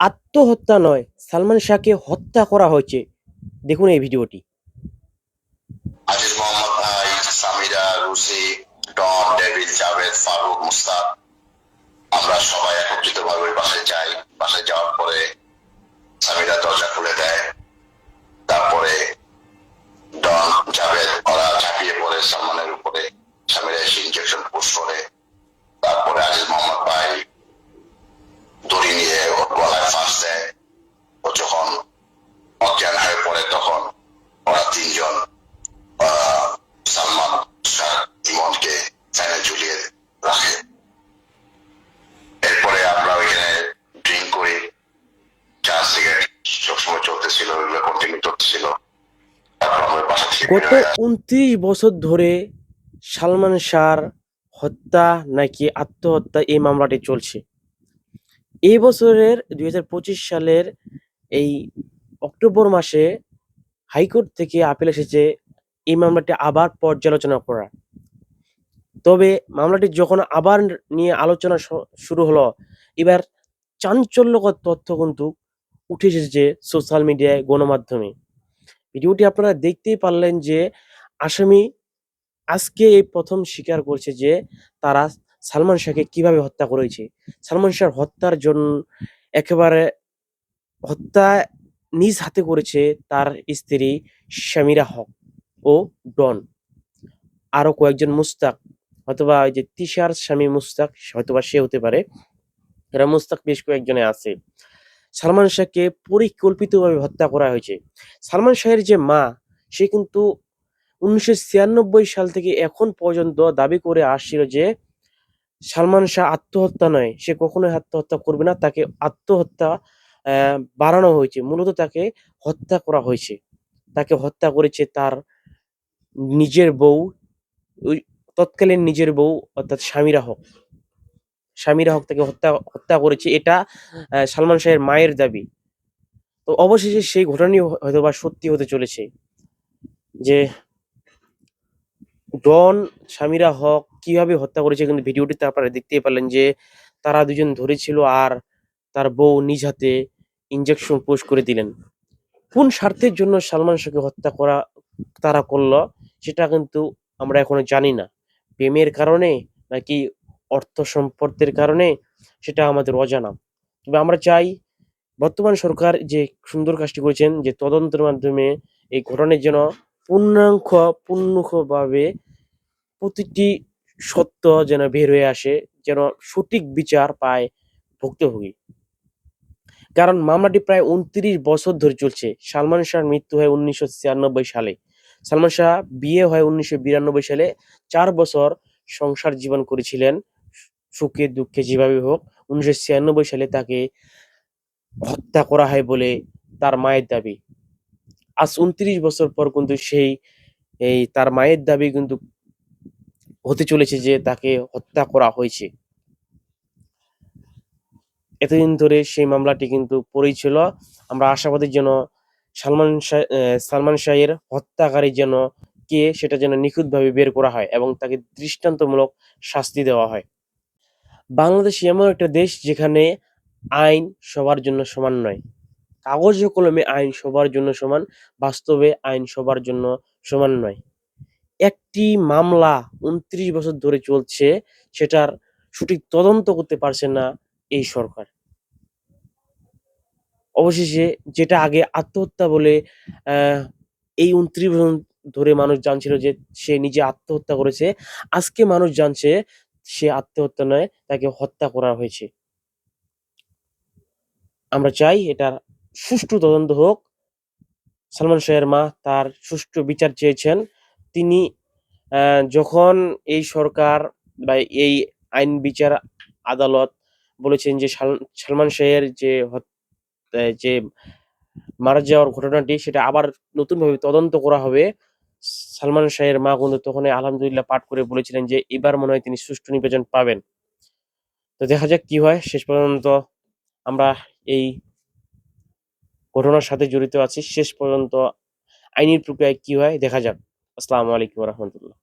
আত্মহত্যা নয়, সালমান শাহকে হত্যা করা হয়েছে। দেখুন এই ভিডিওটি। আজিজ মোহাম্মদ সামিরা রুসি টম, ডেভিড, জাভেদ, ফারুক, মুস্তাক গত। উনত্রিশ বছর ধরে সালমান শাহর হত্যা নাকি আত্মহত্যা এই মামলাটি চলছে এই বছরের দুই হাজার পঁচিশ সালের এই অক্টোবর মাসে হাইকোর্ট থেকে আপিল এসেছে এই মামলাটি আবার পর্যালোচনা করা তবে মামলাটি যখন আবার নিয়ে আলোচনা শুরু হলো, এবার চাঞ্চল্যকর তথ্য কিন্তু উঠে এসেছে সোশ্যাল মিডিয়ায় গণমাধ্যমে। ভিডিওটি আপনারা দেখতেই পারলেন যে আসামি আজকে এই প্রথম স্বীকার করছে যে তারা সালমান শাহকে কীভাবে হত্যা করেছে। সালমান শাহর হত্যার জন্য একেবারে হত্যা নিজ হাতে করেছে তার স্ত্রী শামিরা হক ও ডন। আরও কয়েকজন মুস্তাক, হয়তোবা ওই যে তিশার স্বামী মুস্তাক, হয়তোবা সে হতে পারে। এরা মুস্তাক বেশ কয়েকজনে আছে। সালমান শাহকে পরিকল্পিতভাবে হত্যা করা হয়েছে। সালমান শাহের যে মা, সে কিন্তু উনিশশো ছিয়ানব্বই সাল থেকে এখন পর্যন্ত দাবি করে আসছিল যে সালমান শাহ আত্মহত্যা নয়, সে কখনোই আত্মহত্যা করবে না, তাকে আত্মহত্যা বাড়ানো হয়েছে। মূলত তাকে হত্যা করা হয়েছে। তাকে হত্যা করেছে তার নিজের বউ তৎকালীন নিজের বউ অর্থাৎ স্বামীরা হক। স্বামীরা হক তাকে হত্যা হত্যা করেছে। এটা সালমান শাহের মায়ের দাবি। তো অবশেষে সেই ঘটনাই হয়তো বা সত্যি হতে চলেছে যে ডন স্বামীরা হক কীভাবে হত্যা করেছে কিন্তু ভিডিওটিতে আপনারা দেখতেই পারলেন যে তারা দুজন ধরেছিল আর তার বউ নিজ হাতে ইঞ্জেকশন পোস্ট করে দিলেন। কোন স্বার্থের জন্য সালমান শাহকে হত্যা করা তারা করল সেটা কিন্তু আমরা এখনও জানি না। প্রেমের কারণে নাকি অর্থ সম্পর্কের কারণে সেটা আমাদের অজানা। তবে আমরা চাই বর্তমান সরকার যে সুন্দর কাজটি করেছেন, যে তদন্তের মাধ্যমে এই ঘটনার যেন পূর্ণাঙ্গ, পূর্ণভাবে প্রতিটি সত্য যেন বের হয়ে আসে, যেন সঠিক বিচার পায় ভুক্তভোগী। কারণ মামলাটি প্রায় উনত্রিশ বছর ধরে চলছে। সালমান শাহর মৃত্যু হয় উনিশশো ছিয়ানব্বই সালে। সালমান শাহ বিয়ে হয় উনিশশো বিরানব্বই সালে। চার বছর সংসার জীবন করেছিলেন। সুখে, দুঃখে যেভাবে হোক, উনিশশো ছিয়ানব্বই সালে তাকে হত্যা করা হয় বলে তার মায়ের দাবি। আজ উনত্রিশ বছর পর কিন্তু সেই, এই তার মায়ের দাবি কিন্তু হতে চলেছে যে তাকে হত্যা করা হয়েছে। এতদিন ধরে সেই মামলাটি কিন্তু পড়েই ছিল। আমরা আশাবাদী যেন সালমান শাহ সালমান শাহের হত্যাকারী যেন কে সেটা যেন নিখুঁতভাবে বের করা হয় এবং তাকে দৃষ্টান্তমূলক শাস্তি দেওয়া হয়। বাংলাদেশ এমন একটা দেশ যেখানে আইন সবার জন্য সমান নয়। কাগজে কলমে আইন সবার জন্য সমান, বাস্তবে আইন সবার জন্য সমান নয়। একটি মামলা উনত্রিশ বছর ধরে চলছে, সেটার সঠিক তদন্ত করতে পারছে না এই সরকার। অবশেষে যেটা আগে আত্মহত্যা বলে এই উনত্রিশ বছর ধরে মানুষ জানছিল যে সে নিজে আত্মহত্যা করেছে, আজকে মানুষ জানছে সে আত্মহত্যা নয় তাকে হত্যা করা হয়েছে। আমরা চাই এটার সুষ্ঠু তদন্ত হোক। সালমান শাহের মা তার সুষ্ঠু বিচার চেয়েছেন। তিনি যখন এই সরকার বা এই আইন বিচার আদালত বলেছেন যে সাল- সালমান শাহের যে যে মারা যাওয়ার ঘটনাটি, সেটা আবার নতুনভাবে তদন্ত করা হবে। সালমান শাহের মা কিন্তু তখন আলহামদুলিল্লাহ পাঠ করে বলেছিলেন যে, এবার মনে হয় তিনি সুষ্ঠু নির্বাচন পাবেন। তো দেখা যাক কি হয়। শেষ পর্যন্ত আমরা এই ঘটনার সাথে জড়িত আছি। শেষ পর্যন্ত আইনের প্রক্রিয়ায় কি হয় দেখা যাক। আসসালামু আলাইকুম রহমতুল্লাহ।